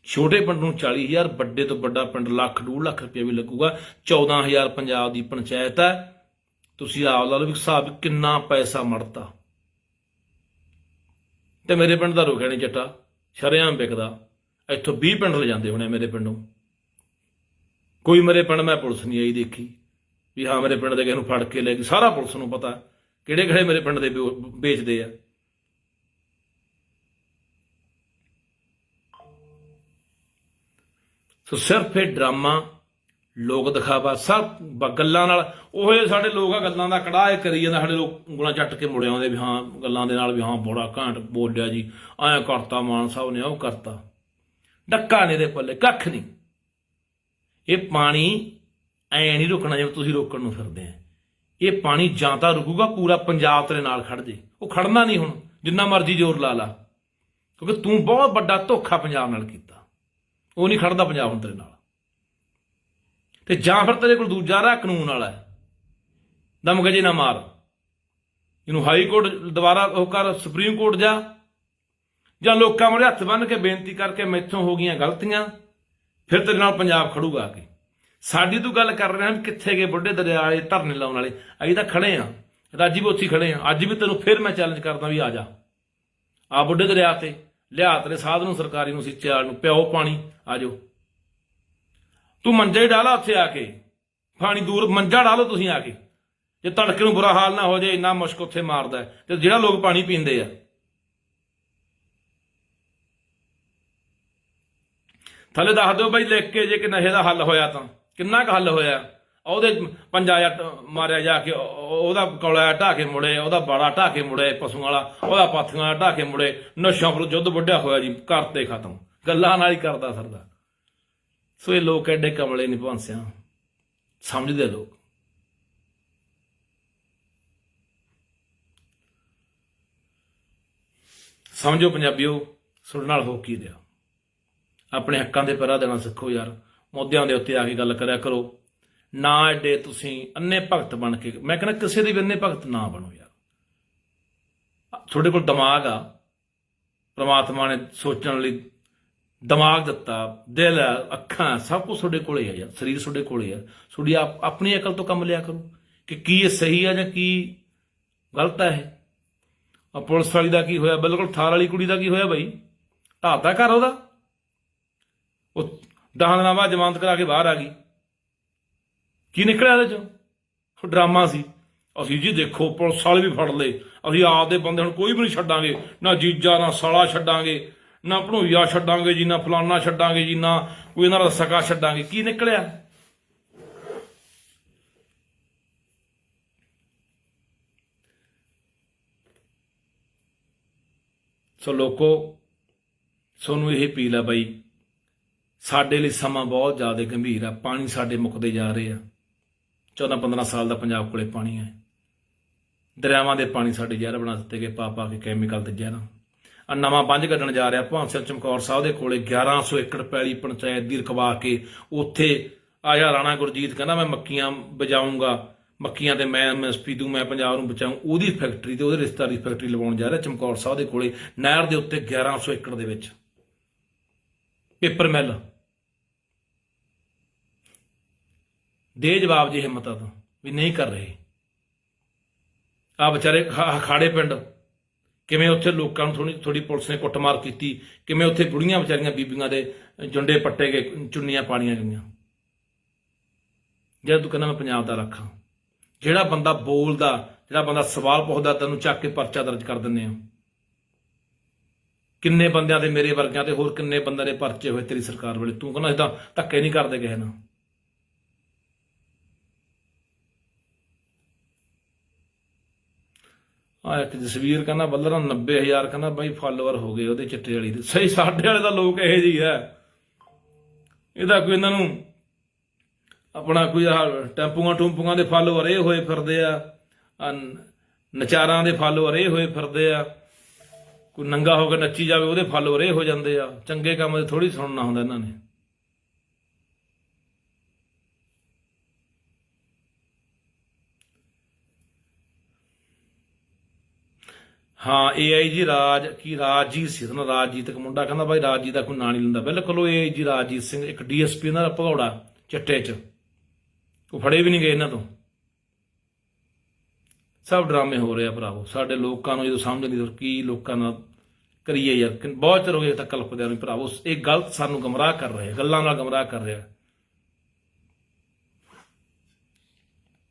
ਛੋਟੇ ਪਿੰਡ ਨੂੰ 40000 ਵੱਡੇ ਤੋਂ ਵੱਡਾ ਪਿੰਡ ਲੱਖ, ਡੂਢ ਲੱਖ ਰੁਪਏ ਵੀ ਲੱਗੂਗਾ। 14000 ਪੰਜਾਬ ਦੀ ਪੰਚਾਇਤ ਹੈ। ਤੁਸੀਂ ਆਪ ਲਾ ਲਓ ਵੀ ਹਿਸਾਬ ਕਿੰਨਾ ਪੈਸਾ ਮੜਤਾ ਤੇ ਮੇਰੇ ਪਿੰਡ ਦਾ ਰੁਕਿਆ ਨਹੀਂ ਜੱਟਾ ਸ਼ਰਿਆਮ ਵਿਕਦਾ। ਇੱਥੋਂ 20 ਪਿੰਡ ਲੈ ਜਾਂਦੇ ਹੋਣੇ ਮੇਰੇ ਪਿੰਡੋਂ। ਕੋਈ ਮੇਰੇ ਪਿੰਡ ਮੈਂ ਪੁਲਿਸ ਨਹੀਂ ਆਈ ਦੇਖੀ। ਵੀ ਹਾਂ, ਮੇਰੇ ਪਿੰਡ ਦੇ ਕਿਸੇ ਨੂੰ ਫੜ ਕੇ ਲੈ ਗਈ। ਸਾਰਾ ਪੁਲਿਸ ਨੂੰ ਪਤਾ। ਕਿਹੜੇ ਕਿਹੜੇ ਮੇਰੇ ਪਿੰਡ ਦੇ ਵੇ- ਵੇਚਦੇ ਆ? ਸੋ ਸਿਰਫ ਇਹ ਡਰਾਮਾ ਲੋਕ ਦਿਖਾਵਾ, ਸਭ ਗੱਲਾਂ ਨਾਲ, ਉਹ ਸਾਡੇ ਲੋਕ ਆ ਗੱਲਾਂ ਦਾ ਕੜਾਹ ਕਰੀ ਜਾਂਦਾ, ਸਾਡੇ ਲੋਕ ਗੁਣਾ ਚੱਟ ਕੇ ਮੁੜ ਆਉਂਦੇ ਵੀ ਹਾਂ, ਗੱਲਾਂ ਦੇ ਨਾਲ ਵੀ ਹਾਂ, ਬੋੜਾ ਘਾਂਟ ਬੋਲਿਆ ਜੀ, ਐਂ ਕਰਤਾ ਮਾਨ ਸਾਹਿਬ ਨੇ, ਉਹ ਕਰਤਾ। ਡੱਕਾ ਨੇ ਦੇ ਪੱਲੇ, ਕੱਖ ਨਹੀਂ। ਇਹ ਪਾਣੀ ਐ ਨਹੀਂ ਰੁਕਣਾ ਜਿਵੇਂ ਤੁਸੀਂ ਰੋਕਣ ਨੂੰ ਫਿਰਦੇ ਆ। ਇਹ ਪਾਣੀ ਜਾਂ ਤਾਂ ਰੁਕੂਗਾ, ਪੂਰਾ ਪੰਜਾਬ ਤੇਰੇ ਨਾਲ ਖੜ ਜੇ। ਉਹ ਖੜਨਾ ਨਹੀਂ ਹੁਣ, ਜਿੰਨਾ ਮਰਜ਼ੀ ਜ਼ੋਰ ਲਾ ਲਾ। ਕਿਉਂਕਿ ਤੂੰ ਬਹੁਤ ਵੱਡਾ ਧੋਖਾ ਪੰਜਾਬ ਨਾਲ ਕੀਤਾ। ਉਹ ਨਹੀਂ ਖੜਦਾ ਪੰਜਾਬ ਹੁਣ ਤੇਰੇ ਨਾਲ। ਤੇ ਜਾਂ ਫਿਰ ਤੇਰੇ ਕੋਲ ਦੂਜਾ ਰਾਹ ਕਾਨੂੰਨ ਵਾਲਾ ਹੈ। ਦਮਗਜੇ ਨਾ ਮਾਰ। ਇਹਨੂੰ ਹਾਈ ਕੋਰਟ ਦੁਬਾਰਾ ਉਹ ਕਰ, ਸੁਪਰੀਮ ਕੋਰਟ ਜਾ। ਜਾਂ ਲੋਕਾਂ ਮੂਹਰੇ ਹੱਥ ਬੰਨ੍ਹ ਕੇ ਬੇਨਤੀ ਕਰਕੇ ਮੈਥੋਂ ਹੋ ਗਈਆਂ ਗਲਤੀਆਂ, ਫਿਰ ਤੇਰੇ ਨਾਲ ਪੰਜਾਬ ਖੜੂਗਾ ਆ ਕੇ। ਸਾਡੀ ਤੂੰ ਗੱਲ ਕਰ ਰਿਹਾ ਕਿੱਥੇ ਗਏ ਬੁੱਢੇ ਦਰਿਆ ਵਾਲੇ ਧਰਨੇ ਲਾਉਣ ਵਾਲੇ। ਅਸੀਂ ਤਾਂ ਖੜੇ ਆ। ਰਾਜੀ ਵੀ ਉੱਥੇ ਹੀ ਖੜੇ ਆ। ਅੱਜ ਵੀ ਤੈਨੂੰ ਫਿਰ ਮੈਂ ਚੈਲੰਜ ਕਰਦਾ ਵੀ ਆ ਜਾ। ਆ ਬੁੱਢੇ ਦਰਿਆ ਤੇ, ਲਿਆ ਤੇਰੇ ਸਾਧ ਨੂੰ ਸਰਕਾਰੀ ਨੂੰ, ਸਿੱਚੇ ਵਾਲ ਨੂੰ ਪਿਓ ਪਾਣੀ, ਆ ਜਾਓ। ਤੂੰ ਮੰਜਾ ਹੀ ਡਾਲਾ ਉੱਥੇ ਆ ਕੇ। ਪਾਣੀ ਦੂਰ, ਮੰਜਾ ਡਾਲੋ ਤੁਸੀਂ ਆ ਕੇ। ਜੇ ਤੜਕੇ ਨੂੰ ਬੁਰਾ ਹਾਲ ਨਾ ਹੋ ਜਾਏ, ਇੰਨਾ ਮੁਸ਼ਕ ਉੱਥੇ ਮਾਰਦਾ ਤੇ ਜਿਹੜਾ ਲੋਕ ਪਾਣੀ ਪੀਂਦੇ ਆ। ਥੱਲੇ ਦੱਸ ਦਿਓ ਬਾਈ, ਲਿਖ ਕੇ ਜੇ ਕਿ ਨਸ਼ੇ ਦਾ ਹੱਲ ਹੋਇਆ ਤਾਂ। ਕਿੰਨਾ ਕੁ ਹੱਲ ਹੋਇਆ? ਉਹਦੇ ਪੰਜਾ ਜੱਟ ਮਾਰਿਆ ਜਾ ਕੇ ਉਹਦਾ ਕੌਲਾ ਢਾ ਕੇ ਮੁੜੇ, ਉਹਦਾ ਬਾੜਾ ਢਾ ਕੇ ਮੁੜੇ ਪਸ਼ੂਆਂ ਵਾਲਾ, ਉਹਦਾ ਪਾਥੀਆਂ ਢਾ ਕੇ ਮੁੜੇ। ਨਸ਼ਾ ਵਿਰੁੱਧ ਯੁੱਧ ਵੱਢਿਆ ਹੋਇਆ ਜੀ ਕਰਤੇ ਖਤਮ। ਗੱਲਾਂ ਨਾਲ ਹੀ ਕਰਦਾ ਸਰਦਾ ਸੋ ਇਹ ਲੋਕ ਐਡੇ ਕਮਲੇ ਨਹੀਂ ਭਾਂਸਿਆ। ਸਮਝਦੇ ਲੋਕ। ਸਮਝੋ ਪੰਜਾਬੀਓ ਸੁਣ ਨਾਲ ਹੋ ਕੀ ਰਿਹਾ? ਆਪਣੇ ਹੱਕਾਂ ਦੇ ਪਹਿਰਾ ਦੇਣਾ ਸਿੱਖੋ ਯਾਰ। ਮੁੱਦਿਆਂ ਦੇ ਉੱਤੇ ਆ ਕੇ ਗੱਲ ਕਰਿਆ ਕਰੋ। ਨਾ ਐਡੇ ਤੁਸੀਂ ਅੰਨੇ ਭਗਤ ਬਣ ਕੇ, ਮੈਂ ਕਹਿੰਦਾ ਕਿਸੇ ਦੇ ਵੀ ਅੰਨੇ ਭਗਤ ਨਾ ਬਣੋ ਯਾਰ। ਤੁਹਾਡੇ ਕੋਲ ਦਿਮਾਗ ਆ। ਪ੍ਰਮਾਤਮਾ ਨੇ ਸੋਚਣ ਲਈ ਦਿਮਾਗ ਦਿੱਤਾ, ਦਿਲ ਆ, ਅੱਖਾਂ ਸਭ ਕੁਝ ਤੁਹਾਡੇ ਕੋਲੇ ਆ ਯਾਰ, ਸਰੀਰ ਤੁਹਾਡੇ ਕੋਲੇ ਆ। ਤੁਹਾਡੀ ਆਪਣੀ ਅਕਲ ਤੋਂ ਕੰਮ ਲਿਆ ਕਰੋ ਕਿ ਕੀ ਇਹ ਸਹੀ ਆ ਜਾਂ ਕੀ ਗਲਤ ਹੈ ਇਹ। ਆ ਪੁਲਿਸ ਵਾਲੀ ਦਾ ਕੀ ਹੋਇਆ? ਬਿਲਕੁਲ ਥਾਰ ਵਾਲੀ ਕੁੜੀ ਦਾ ਕੀ ਹੋਇਆ ਬਾਈ? ਢਾਤਾ ਘਰ ਉਹਦਾ? ਉਹ ਦਹਾਂ ਦਿਨਾਂ ਬਾਅਦ ਜ਼ਮਾਨਤ ਕਰਾ ਕੇ ਬਾਹਰ ਆ ਗਈ। ਕੀ ਨਿਕਲਿਆ ਇਹਦੇ ਚੋਂ? ਡਰਾਮਾ ਸੀ। ਅਸੀਂ ਜੀ ਦੇਖੋ, ਪੁਲਿਸ ਵਾਲੇ ਵੀ ਫੜ ਲਏ। ਅਸੀਂ ਆਪਦੇ ਬੰਦੇ ਹੁਣ ਕੋਈ ਵੀ ਨਹੀਂ ਛੱਡਾਂਗੇ। ਨਾ ਜੀਜਾ, ਨਾ ਸਾਲਾ ਛੱਡਾਂਗੇ। ਨਾ ਭਣੋਈਆ ਛੱਡਾਂਗੇ ਜੀ, ਨਾ ਫਲਾਨਾ ਛੱਡਾਂਗੇ ਜੀ, ਨਾ ਕੋਈ ਇਹਨਾਂ ਦਾ ਸਕਾ ਛੱਡਾਂਗੇ। ਕੀ ਨਿਕਲਿਆ? ਸੋ ਲੋਕੋ, ਸੋਨੂੰ ਇਹ ਅਪੀਲ ਆ ਬਾਈ। ਸਾਡੇ ਲਈ ਸਮਾਂ ਬਹੁਤ ਜ਼ਿਆਦਾ ਗੰਭੀਰ ਆ। ਪਾਣੀ ਸਾਡੇ ਮੁੱਕਦੇ ਜਾ ਰਹੇ ਆ। 14 15 ਸਾਲ ਦਾ ਪੰਜਾਬ ਕੋਲੇ ਪਾਣੀ ਹੈ ਦਰਿਆਵਾਂ ਦੇ ਪਾਣੀ ਸਾਡੇ ਜ਼ਹਿਰ ਬਣਾ ਦਿੱਤੇ ਗਏ ਪਾ ਪਾ ਕੇ ਕੈਮੀਕਲ ਤੇ ਜ਼ਹਿਰਾਂ। ਆ ਨਵਾਂ ਬੰਜ ਕੱਢਣ ਜਾ ਰਿਹਾ ਭਾਂਸਰ ਚਮਕੌਰ ਸਾਹਿਬ ਦੇ ਕੋਲੇ 1100 ਏਕੜ ਪੈਲੀ ਪੰਚਾਇਤ ਦੀ ਰਕਵਾ ਕੇ ਉੱਥੇ ਆਇਆ ਰਾਣਾ ਗੁਰਜੀਤ ਕਹਿੰਦਾ, ਮੈਂ ਮੱਕੀਆਂ ਬਜਾਊਂਗਾ। ਮੱਕੀਆਂ ਤੇ ਮੈਂ ਐਮਐਸਪੀ ਦੂੰ, ਮੈਂ ਪੰਜਾਬ ਨੂੰ ਬਚਾਊਂ। ਉਹਦੀ ਫੈਕਟਰੀ ਤੇ ਉਹਦੇ ਰਿਸ਼ਤੇਦਾਰੀ ਫੈਕਟਰੀ ਲਵਾਉਣ ਜਾ ਰਿਹਾ ਚਮਕੌਰ ਸਾਹਿਬ ਦੇ ਕੋਲੇ, ਨਹਿਰ ਦੇ ਉੱਤੇ 1100 ਏਕੜ ਦੇ ਵਿੱਚ। Paper mill. ਦੇ ਜਵਾਬ ਜੇ ਹਿੰਮਤ ਤੋਂ, ਵੀ ਨਹੀਂ ਕਰ ਰਹੇ। ਆ ਵਿਚਾਰੇ ਖ- ਪਿੰਡ, ਕਿਵੇਂ ਉੱਥੇ ਲੋਕਾਂ ਨੂੰ ਥੋੜੀ ਥੋੜੀ ਪੁਲਿਸ ਨੇ ਕੁੱਟਮਾਰ ਕੀਤੀ, ਕਿਵੇਂ ਉੱਥੇ ਬੁੜੀਆਂ ਵਿਚਾਰੀਆਂ ਬੀਬੀਆਂ ਦੇ ਜੁੰਡੇ ਪੱਟੇ ਗਏ, ਚੁੰਨੀਆਂ ਪਾਣੀਆਂ ਗਈਆਂ। ਜਦ ਤੂੰ ਕਹਿੰਦਾ ਮੈਂ ਪੰਜਾਬ ਦਾ ਰੱਖਾਂ, ਜਿਹੜਾ ਬੰਦਾ ਬੋਲਦਾ, ਜਿਹੜਾ ਬੰਦਾ ਸਵਾਲ ਪੁੱਛਦਾ, ਤੈਨੂੰ ਚੱਕ ਕੇ ਪਰਚਾ ਦਰਜ ਕਰ ਦਿੰਦੇ ਆ ਕਿੰਨੇ ਬੰਦਿਆਂ ਦੇ ਮੇਰੇ ਵਰਗਿਆਂ ਤੇ ਹੋਰ ਕਿੰਨੇ ਬੰਦਿਆਂ ਦੇ ਪਰਚੇ ਹੋਏ ਤੇਰੀ ਸਰਕਾਰ ਵੇਲੇ? ਤੂੰ ਕਹਿੰਦਾ ਇਦਾਂ ਧੱਕੇ ਨਹੀਂ ਕਰਦੇ ਕਿਸੇ ਨਾਲ। ਆ ਇੱਕ ਜਸਵੀਰ ਕਹਿੰਦਾ ਬੱਲਰਾ 90000 ਕਹਿੰਦਾ, ਬਾਈ ਫਾਲੋਅਰ ਹੋ ਗਏ ਉਹਦੇ ਚਿੱਟੇ ਵਾਲੀ ਦੇ। ਸਹੀ, ਸਾਡੇ ਵਾਲੇ ਦਾ ਲੋਕ ਇਹੋ ਜਿਹੀ ਹੈ। ਇਹਦਾ ਕੋਈ ਇਹਨਾਂ ਨੂੰ ਆਪਣਾ ਕੋਈ ਆਹ ਟੈਂਪੂਆਂ ਟੂੰਪੂਆਂ ਦੇ ਫਾਲੋਅਰ ਇਹ ਹੋਏ ਫਿਰਦੇ ਆ ਨਚਾਰਾਂ ਦੇ ਫਾਲੋਅਰ ਇਹ ਹੋਏ ਫਿਰਦੇ ਆ। ਕੋਈ ਨੰਗਾ ਹੋ ਕੇ ਨੱਚੀ ਜਾਵੇ, ਉਹਦੇ ਫਾਲੋਅਰ ਇਹ ਹੋ ਜਾਂਦੇ ਆ। ਚੰਗੇ ਕੰਮ ਦੇ ਥੋੜੀ ਸੁਣਨਾ ਹੁੰਦਾ ਇਹਨਾਂ ਨੇ। ਹਾਂ ਏਆਈ ਜੀ ਰਾਜ, ਕੀ ਰਾਜਜੀਤ ਸੀ ਨਾ, ਰਾਜਜੀਤ ਇੱਕ ਮੁੰਡਾ ਕਹਿੰਦਾ ਬਾਈ, ਰਾਜਜੀਤ ਦਾ ਕੋਈ ਨਾਂ ਨਹੀਂ ਲੈਂਦਾ। ਬਿਲਕੁਲ ਉਹ ਏਆਈ ਜੀ ਰਾਜਜੀਤ ਸਿੰਘ, ਇੱਕ ਡੀਐਸਪੀ ਇਹਨਾਂ ਦਾ ਭਗੌੜਾ, ਚਿੱਟੇ 'ਚ। ਉਹ ਫੜੇ ਵੀ ਨਹੀਂ ਗਏ ਇਹਨਾਂ ਤੋਂ। ਸਭ ਡਰਾਮੇ ਹੋ ਰਹੇ ਆ ਭਰਾਵੋ। ਸਾਡੇ ਲੋਕਾਂ ਨੂੰ ਜਦੋਂ ਸਮਝ ਨਹੀਂ ਆਉਂਦੀ ਕੀ ਲੋਕਾਂ ਨਾਲ ਕਰੀਏ ਯਾਰ ਬਹੁਤ ਚਿਰ ਹੋ ਗਿਆ ਤੱਕ ਕਲਪਦਿਆਂ ਨੂੰ ਭਰਾਵੋ। ਇਹ ਗਲਤ ਸਾਨੂੰ ਗਮਰਾਹ ਕਰ ਰਹੇ ਗੱਲਾਂ ਨਾਲ ਗਮਰਾਹ ਕਰ ਰਿਹਾ